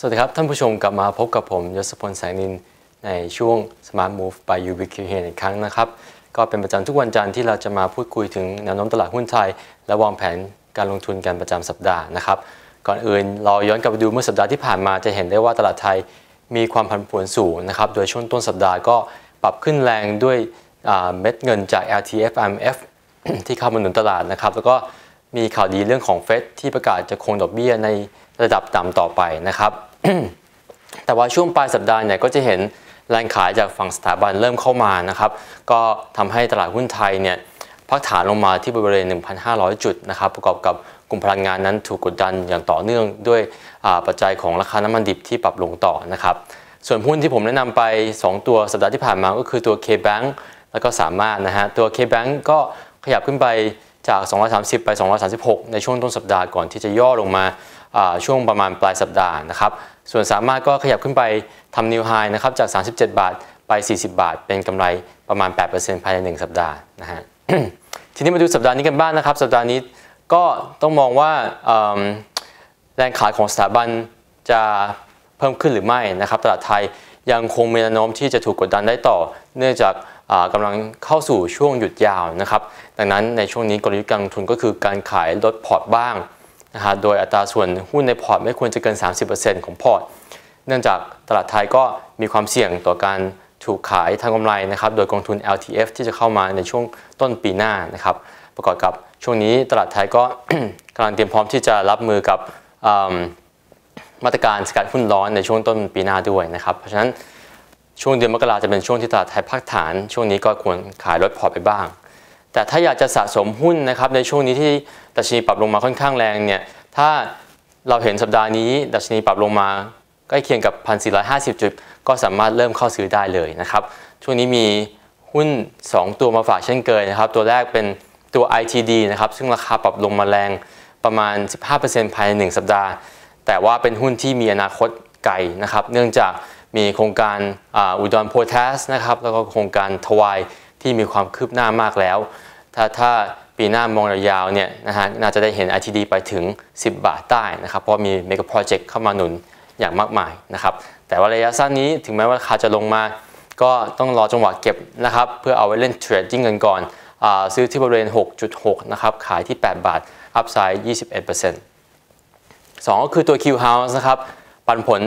สวัสดีครับ ท่านผู้ชมกลับมาพบกับผมยศพลแสงนินในช่วง Smart Move by UBQ เฮอีกครั้งนะครับ ก็เป็นประจำทุกวันจันทร์ที่เราจะมาพูดคุยถึงแนวโน้มตลาดหุ้นไทย และวางแผนการลงทุนกันประจำสัปดาห์นะครับ ก่อนอื่นเราย้อนกลับไปดูเมื่อสัปดาห์ที่ผ่านมาจะเห็นได้ว่าตลาดไทยมีความผันผวนสูงนะครับ โดยช่วงต้นสัปดาห์ก็ปรับขึ้นแรงด้วยเม็ดเงินจาก LTF IMF ที่เข้ามาหนุนตลาดนะครับ แล้วก็ มีข่าวดีเรื่องของเฟดที่ประกาศจะคงดอกเบี้ยในระดับต่ำต่อไปนะครับ แต่ว่าช่วงปลายสัปดาห์เนี่ยก็จะเห็นแรงขายจากฝั่งสถาบันเริ่มเข้ามานะครับ ก็ทำให้ตลาดหุ้นไทยเนี่ยพักฐานลงมาที่บริเวณ 1,500 จุดนะครับประกอบกับกลุ่มพลังงานนั้นถูกกดดันอย่างต่อเนื่องด้วยปัจจัยของราคาน้ำมันดิบที่ปรับลงต่อนะครับ ส่วนหุ้นที่ผมแนะนำไป 2 ตัวสัปดาห์ที่ผ่านมาก็คือตัว K-Bank แล้วก็สามารถนะฮะตัว K-Bank ก็ขยับขึ้นไป จาก 230 ไป 236 ในช่วงต้นสัปดาห์ก่อนที่จะย่อลงมาช่วงประมาณปลายสัปดาห์นะครับ ส่วนสามารถก็ขยับขึ้นไปทำนิวไฮนะครับจาก 37 บาทไป 40 บาท เป็นกำไรประมาณ 8%ภายใน 1 สัปดาห์นะฮะ ทีนี้มาดูสัปดาห์นี้กันบ้างนะครับ สัปดาห์นี้ก็ต้องมองว่าแรงขายของสถาบันจะเพิ่มขึ้นหรือไม่นะครับ ตลาดไทย ยังคงมีแนวโน้มที่จะถูกกดดันได้ต่อ เนื่องจากกำลังเข้าสู่ช่วงหยุดยาวนะครับ ดังนั้นในช่วงนี้กลยุทธ์การลงทุนก็คือการขายลดพอร์ตบ้างนะฮะโดยอัตราส่วนหุ้นในพอร์ตไม่ควรจะเกิน 30%ของพอร์ต เนื่องจากตลาดไทยก็มีความเสี่ยงต่อการถูกขายทางกำไรนะครับ โดยกองทุน LTF ที่จะเข้ามาในช่วงต้นปีหน้านะครับ ประกอบกับช่วงนี้ตลาดไทยก็กำลังเตรียมพร้อมที่จะรับมือกับ มาตรการสกัดหุ้นร้อนในช่วงต้นปีหน้าด้วยนะครับ เพราะฉะนั้นช่วงเดือนมกราจะเป็นช่วงที่ตลาดไทยพักฐาน ช่วงนี้ก็ควรขายลดพอไปบ้าง แต่ถ้าอยากจะสะสมหุ้นนะครับในช่วงนี้ที่ดัชนีปรับลงมาค่อนข้างแรงเนี่ยถ้าเราเห็นสัปดาห์นี้ ดัชนีปรับลงมาใกล้เคียงกับ 1,450 จุด ก็สามารถเริ่มเข้าซื้อได้เลยนะครับช่วงนี้มีหุ้น 2 ตัวมาฝากเช่นเคยนะครับตัวแรกเป็นตัว ITD นะครับซึ่งราคาปรับลงมาแรงประมาณ 15%ภายใน 1 สัปดาห์ แต่ว่าเป็นหุ้นที่มีอนาคตไกลนะครับ เนื่องจากมีโครงการอุดรโพแทสนะครับ แล้วก็โครงการทวายที่มีความคืบหน้ามากแล้ว ถ้าถ้าปีหน้ามองระยะยาวเนี่ยนะฮะน่าจะได้เห็น ITD ไปถึง 10 บาทได้นะครับ เพราะมีเมกะโปรเจกต์เข้ามาหนุนอย่างมากมายนะครับ แต่ว่าระยะสั้นนี้ถึงแม้ว่าราคาจะลงมา ก็ต้องรอจังหวะเก็บนะครับ เพื่อเอาไว้เล่นเทรดดิ้งกันก่อนอซื้อที่บริเวณ 6.6 นะครับ ขายที่ 8 บาท อัพไซด์ 21% 2 ก็คือตัว Q House นะครับปันผล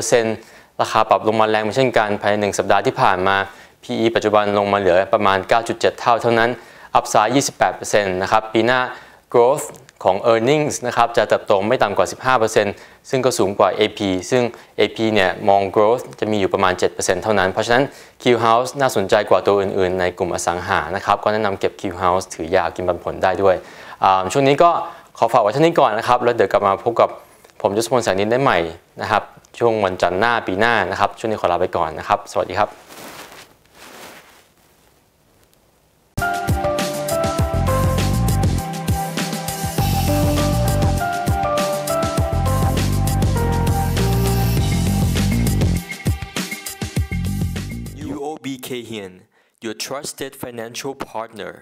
4.6%ราคาปรับลงมาแรงเช่นกันภายใน 1 สัปดาห์ที่ผ่านมา PE ปัจจุบันลงมาเหลือประมาณ 9.7 เท่าเท่านั้นอัพไซด์28%นะครับปีหน้า growth ของ earnings นะครับจะเติบโตไม่ต่ำกว่า 15%ซึ่งก็สูงกว่า AP ซึ่ง AP เนี่ยมอง growth จะมีอยู่ประมาณ 7%เท่านั้น เพราะฉะนั้น Q House น่าสนใจกว่าตัวอื่นๆ ในกลุ่มอสังหานะครับ ก็แนะนำเก็บ Q House ถือยาวกินปันผลได้ด้วย ช่วงนี้ก็ ขอฝากไว้เท่านี้ก่อนนะครับ แล้วเดี๋ยวกลับมาพบกับผมยศพลแสงนินได้ใหม่นะครับ ช่วงวันจันทร์หน้าปีหน้านะครับ ช่วงนี้ขอลาไปก่อนนะครับ สวัสดีครับ UOBKian your trusted financial partner.